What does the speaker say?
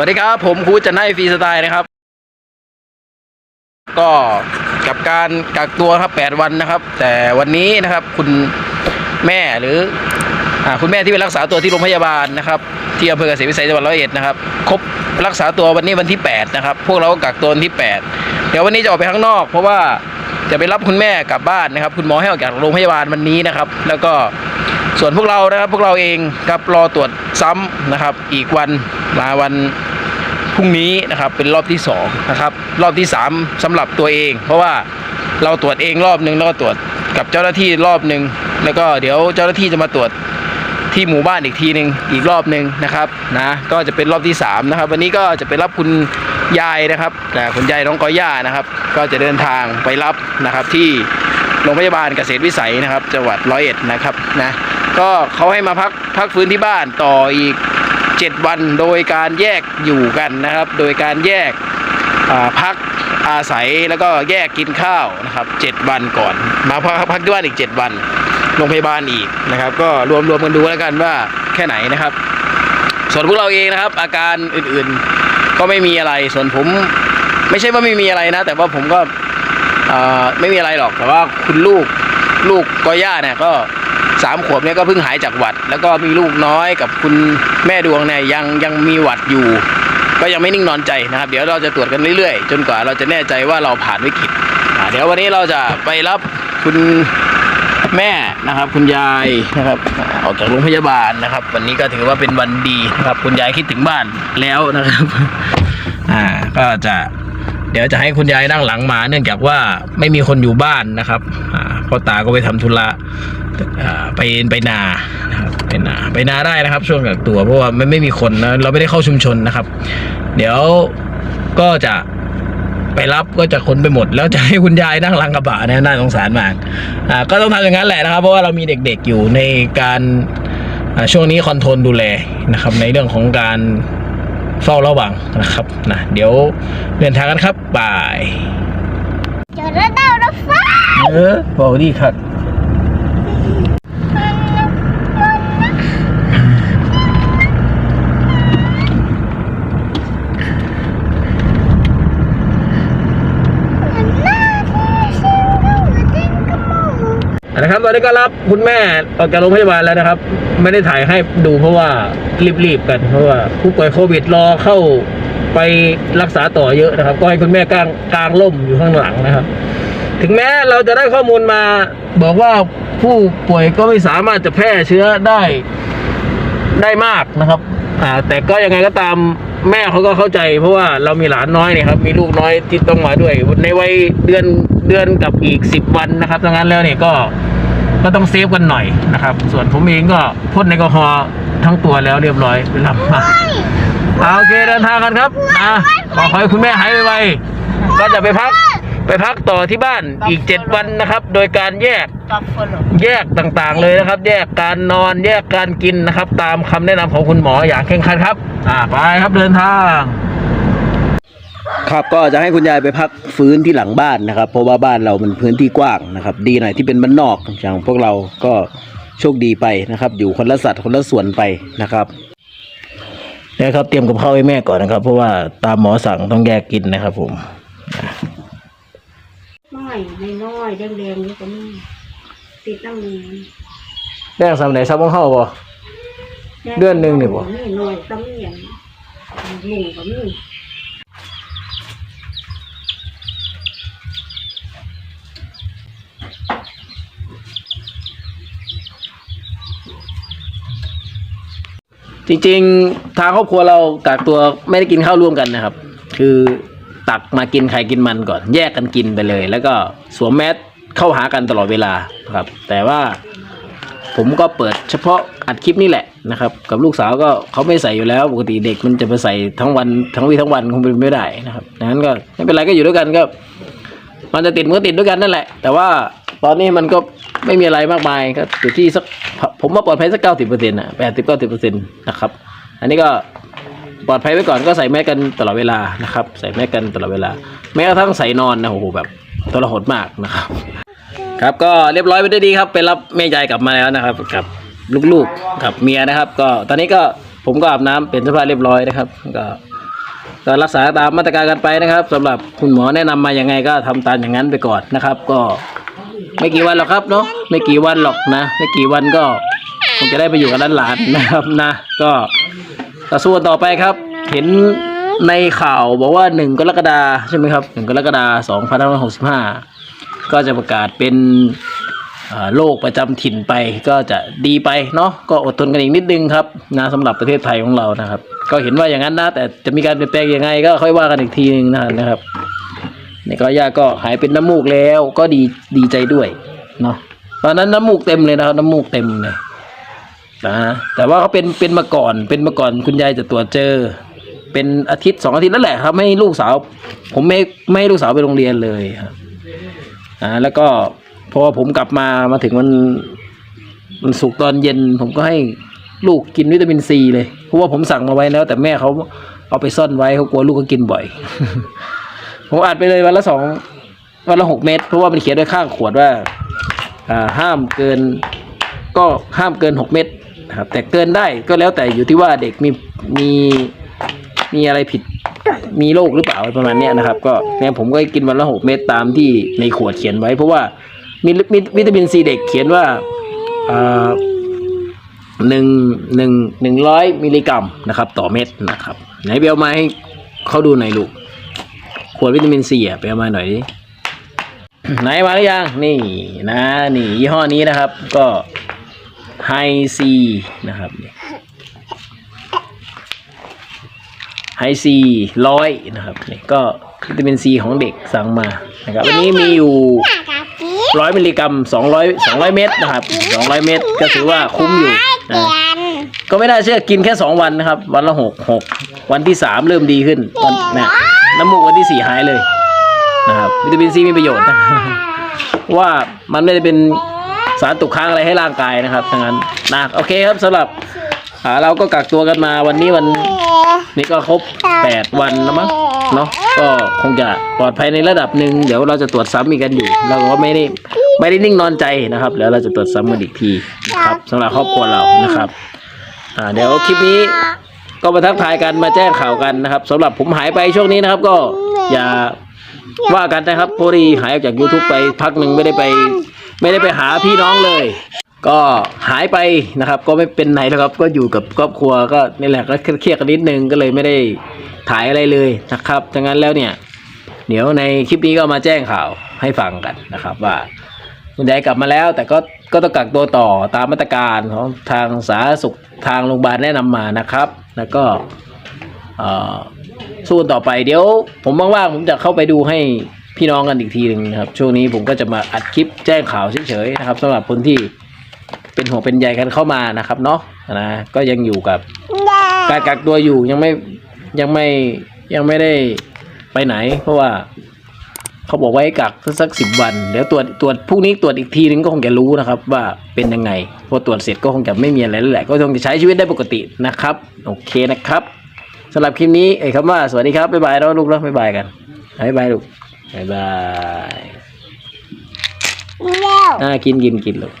วัสดีครับ ผมครูจันให้ฟรีสไตล์นะครับ ก็กับการกักตัวครับ 8 วันนะครับ แต่วันนี้นะครับคุณแม่หรืออคุณแม่ที่ไปรักษาตัวที่โรงพยาบาลนะครับ ที่อำเภอเกษตรวิสัยจังหวัดร้อยเอ็ดนะครับครบรักษาตัววันนี้วันที่ 8 นะครับ พวกเราก็กักตัววันที่ 8 เดี๋ยววันนี้จะออกไปข้างนอก เพราะว่าจะไปรับคุณแม่กลับบ้านนะครับ คุณหมอให้ออกจากโรงพยาบาลวันนี้นะครับ แล้วก็ ส่วนพวกเรานะครับพวกเราเองครับรอตรวจซ้ำนะครับ อีกวันมาวันพรุ่งนี้นะครับเป็นรอบที่สองนะครับรอบที่สามสำหรับตัวเอง เพราะว่าเราตรวจเองรอบหนึ่งแล้วก็ตรวจกับเจ้าหน้าที่รอบหนึ่งแล้วก็เดี๋ยวเจ้าหน้าที่จะมาตรวจที่หมู่บ้านอีกทีหนึ่งอีกรอบหนึ่งนะครับนะก็จะเป็นรอบที่สามนะครับวันนี้ก็จะไปรับคุณยายนะครับแต่คุณยายน้องกอย่านะครับ ก็จะเดินทางไปรับนะครับที่โรงพยาบาลเกษตรวิสัยนะครับ จังหวัดร้อยเอ็ดนะครับนะ ก็เขาให้มาพักพักฟื้นที่บ้านต่ออีก 7 วันโดยการแยกอยู่กันนะครับ โดยการแยกพักอาศัยแล้วก็แยกกินข้าวนะครับ 7 วันก่อน มาพักพักที่บ้านอีก 7 วันโรงพยาบาลอีกนะครับ ก็รวมรวมกันดูแล้วกันว่าแค่ไหนนะครับ ส่วนพวกเราเองนะครับ อาการอื่นๆก็ไม่มีอะไรส่วนผมไม่ใช่ว่าไม่มีอะไรนะ แต่ว่าผมก็ไม่มีอะไรหรอกแต่ว่าคุณลูกลูกกอย่าเนี่ยก็ สามขวบเนี่ยก็เพิ่งหายจากหวัด แล้วก็มีลูกน้อยกับคุณแม่ดวงเนี่ยยังยังมีหวัดอยู่ ก็ยังไม่นิ่งนอนใจนะครับ เดี๋ยวเราจะตรวจกันเรื่อยๆ จนกว่าเราจะแน่ใจว่าเราผ่านวิกฤตเดี๋ยววันนี้เราจะไปรับคุณแม่นะครับคุณยายนะครับออกจากโรงพยาบาลนะครับ วันนี้ก็ถือว่าเป็นวันดีนะครับคุณยายคิดถึงบ้านแล้วนะครับ อ่าก็จะ ดี๋ยวจะให้คุณยายนั่งหลังมาเนื่องจากว่าไม่มีคนอยู่บ้านนะครับพ่อตาก็ไปทำธุระไปไปนานะครับไปนาไปนาได้นะครับ ช่วงกักตัวเพราะว่าไม่ไม่มีคนนะเราไม่ได้เข้าชุมชนนะครับ เดี๋ยวก็จะไปรับก็จะคนไปหมด แล้วจะให้คุณยายนั่งหลังกระบะเนี่ยน่าสงสารมากอ่าก็ต้องทำอย่างนั้นแหละนะครับ เพราะว่าเรามีเด็กๆอยู่ในการช่วงนี้คอนโทรลดูแลนะครับ ในเรื่องของการ เฝ้าระวังนะครับนะเดี๋ยวเดินทางกันครับบายเจอแล้วดาวรถไฟ เออบอกดีครับ นะครับ ตอนนี้ก็รับคุณแม่ออกจากโรงพยาบาลแล้วนะครับ ไม่ได้ถ่ายให้ดูเพราะว่ารีบๆกันเพราะว่าผู้ป่วยโควิดรอเข้าไปรักษาต่อเยอะนะครับ ก็ให้คุณแม่กลางกลางล่มอยู่ข้างหลังนะครับ ถึงแม้เราจะได้ข้อมูลมา บอกว่าผู้ป่วยก็ไม่สามารถจะแพร่เชื้อได้ได้มากนะครับ อ่า แต่ก็ยังไงก็ตามแม่เขาก็เข้าใจ เพราะว่าเรามีหลานน้อยเนี่ยครับ มีลูกน้อยที่ต้องมาด้วย ในวัยเดือนเดือนกับอีกสิบวันนะครับดังนั้นแล้วเนี่ยก็ ก็ต้องเซฟกันหน่อยนะครับ ส่วนผมเองก็พ่นแอลกอฮอล์ทั้งตัวแล้วเรียบร้อยเวลามาอ่าโอเคเดินทางกันครับอ่าขอขอให้คุณแม่หายไวๆก็จะไปพักไปพักต่อที่บ้านอีกเจ็ดวันนะครับ โดยการแยกกับคนหรอแยกต่างๆเลยนะครับ แยกการนอนแยกการกินนะครับ ตามคำแนะนำของคุณหมออย่างเคร่งครัดครับ อ่าไปครับเดินทาง ครับก็จะให้คุณยายไปพักฟื้นที่หลังบ้านนะครับ เพราะว่าบ้านเรามันพื้นที่กว้างนะครับ ดีหน่อยที่เป็นบ้านนอกอย่างพวกเราก็โชคดีไปนะครับ อยู่คนละสัตว์คนละส่วนไปนะครับเนี่ยครับเตรียมกับข้าวให้แม่ก่อนนะครับ เพราะว่าตามหมอสั่งต้องแยกกินนะครับ ผมน้อยในน้อยแดงแดงๆนี่ก็มีติดน้ำเนียนแรกสำไหนซับของเข้าบ่เดือนหนึ่งนี่บ่นี่น้อยตำเนียนหมูก็มี จริงๆทางครอบครัวเรากักตัวไม่ได้กินข้าวร่วมกันนะครับ คือตักมากินใครกินมันก่อน แยกกันกินไปเลย แล้วก็สวมแมสเข้าหากันตลอดเวลาครับ แต่ว่าผมก็เปิดเฉพาะอัดคลิปนี่แหละนะครับ กับลูกสาวก็เขาไม่ใส่อยู่แล้ว ปกติเด็กมันจะไปใส่ทั้งวันทั้งวีทั้งวันคงเป็นไม่ได้นะครับดังนั้นก็ไม่เป็นไรก็อยู่ด้วยกันก็ มันจะติดมันก็ติดด้วยกันนั่นแหละ แต่ว่าตอนนี้มันก็ ไม่มีอะไรมากมายก็อยู่ที่สักผมว่าปลอดภัยสักเก้าสิบเปอร์เซ็นต์อะแปดสิบเก้าสิบเปอร์เซ็นต์นะครับ อันนี้ก็ปลอดภัยไว้ก่อนก็ใส่แมสกันตลอดเวลานะครับ ใส่แมสกันตลอดเวลา แม้กระทั่งใส่นอนนะโอ้โหแบบทรหดมากนะครับ ครับก็เรียบร้อยไปได้ดีครับ ไปรับแม่ยายกลับมาแล้วนะครับกับลูกๆกับเมียนะครับ ก็ตอนนี้ก็ผมก็อาบน้ำเป็นสภาพเรียบร้อยนะครับ ก็ก็รักษาตามมาตรการกันไปนะครับสำหรับคุณหมอแนะนำมาอยังไงก็ทำตามอย่างนั้นไปก่อนนะครับ ก็ ไม่กี่วันหรอกครับเนาะไม่กี่วันหรอกนะ ไม่กี่วันก็คงจะได้ไปอยู่กับหลานๆนะครับนะก็ก็สู้ต่อไปครับ เห็นในข่าวบอกว่าหนึ่งกรกฎาใช่ไหมครับหนึ่งกรกฎาสองพันห้าร้อยหกสิบห้าก็จะประกาศเป็นโรคประจำถิ่นไปก็จะดีไปเนาะก็อดทนกันอีกนิดนึงครับนะสำหรับประเทศไทยของเรานะครับ ก็เห็นว่าอย่างนั้นนะแต่จะมีการเปลี่ยนแปลงยังไงก็ค่อยว่ากันอีกทีนึงนะครับ นี่ก็ย่าก็หายเป็นน้ำมูกแล้วก็ดีดีใจด้วยเนาะตอนนั้นน้ำมูกเต็มเลยนะครับน้ำมูกเต็มเลยนะแต่ว่าเขาเป็นเป็นมาก่อน เป็นมาก่อนคุณยายจะตรวจเจอ เป็นอาทิตย์สองอาทิตย์นั่นแหละครับไม่ให้ลูกสาว ผมไม่ไม่ให้ลูกสาวไปโรงเรียนเลยครับอ่าแล้วก็พอผมกลับมามาถึงวันมันสุกตอนเย็น ผมก็ให้ลูกกินวิตามินซีเลยเพราะว่าผมสั่งมาไว้แล้ว แต่แม่เขาเอาไปซ่อนไว้เขากลัวลูกเขากินบ่อย ผมอัดไปเลยวันละสองวันละหกเม็ดเพราะว่ามันเขียนไว้ข้างขวดว่าอ่าห้ามเกินก็ห้ามเกินหกเม็ดครับแต่เกินได้ก็แล้วแต่อยู่ที่ว่าเด็กมีมีมีอะไรผิดมีโรคหรือเปล่าประมาณนี้นะครับ ก็เนี่ยผมก็กินวันละหกเม็ดตามที่ในขวดเขียนไว้ เพราะว่ามีมีวิตามินซีเด็กเขียนว่าอ่าหนึ่งหนึ่งหนึ่งร้อยมิลลิกรัมนะครับ ต่อเม็ดนะครับ ไหนเอามาให้เขาดูหน่อยลูก ขวดวิตามินซีอะไปเอามาหน่อยดิไหนมาหรือยัง นี่นะ นี่ยี่ห้อนี้นะครับ ก็ไฮซีนะครับไฮซีร้อยนะครับนี่ก็วิตามินซีของเด็กสั่งมานะครับวันนี้มีอยู่ร้อยมิลลิกรัมสองร้อยสองร้อยเม็ดนะครับสองร้อยเม็ดก็ถือว่าคุ้มอยู่นะก็ไม่น่าเชื่อกินแค่สองวันนะครับ วันละหกหกวันที่สามเริ่มดีขึ้นวันนะ น้ำมูกวันที่สี่หายเลยนะครับวิตามินซีมีประโยชน์นะว่ามันไม่ได้เป็นสารตกค้างอะไรให้ร่างกายนะครับดังนั้นนะโอเคครับสำหรับเราก็กักตัวกันมาวันนี้วันนี้ก็ครบแปดวันแล้วมั้งเนาะก็คงจะปลอดภัยในระดับหนึ่งเดี๋ยวเราจะตรวจซ้ำอีกกันอยู่ เราก็ไม่ได้ไม่ได้นิ่งนอนใจนะครับเดี๋ยวเราจะตรวจซ้ำกันอีกทีนะครับสำหรับครอบครัวเรานะครับอ่าเดี๋ยวคลิปนี้ ก็มาทักทายกันมาแจ้งข่าวกันนะครับสำหรับผมหายไปช่วงนี้นะครับ ก็อย่าว่ากันนะครับพอดีหายออกจาก YouTube ไปพักหนึ่งไม่ได้ไป ไม่ได้ไปหาพี่น้องเลย ก็หายไปนะครับ ก็ไม่เป็นไหนแล้วครับ ก็อยู่กับครอบครัวก็นี่แหละก็เครียดกันนิดนึงก็เลยไม่ได้ถ่ายอะไรเลยนะครับดังนั้นแล้วเนี่ย เดี๋ยวในคลิปนี้ก็มาแจ้งข่าวให้ฟังกันนะครับ ว่าคุณยายกลับมาแล้ว แต่ก็ก็ต้องกักตัวต่อตามมาตรการของทางสาธารณสุขทางโรงพยาบาลแนะนำมานะครับ แล้วก็เอ่อสู้ต่อไปเดี๋ยว ผมว่างๆผมจะเข้าไปดูให้พี่น้องกันอีกทีหนึ่งนะครับ ช่วงนี้ผมก็จะมาอัดคลิปแจ้งข่าวเฉยๆนะครับสำหรับคนที่เป็นห่วงเป็นใยกันเข้ามานะครับเนาะนะก็ยังอยู่กับการกักตัวอยู่ยังไม่ยังไม่ยังไม่ได้ไปไหน เพราะว่า เขาบอกไว้กักสักสิบวันเดี๋ยวตรวจตรวจพรุ่งนี้ตรวจอีกทีนึงก็คงจะรู้นะครับ ว่าเป็นยังไงพอตรวจเสร็จก็คงจะไม่มีอะไรแล้วแหละก็คงจะใช้ชีวิตได้ปกตินะครับ โอเคนะครับสำหรับคลิปนี้เอ้ยคำว่าสวัสดีครับบ๊ายบายแล้วลูกแล้วบ๊ายบายกันบ๊ายบายลูกบ๊ายบายมีแล้วอ่ากินกินกินลูก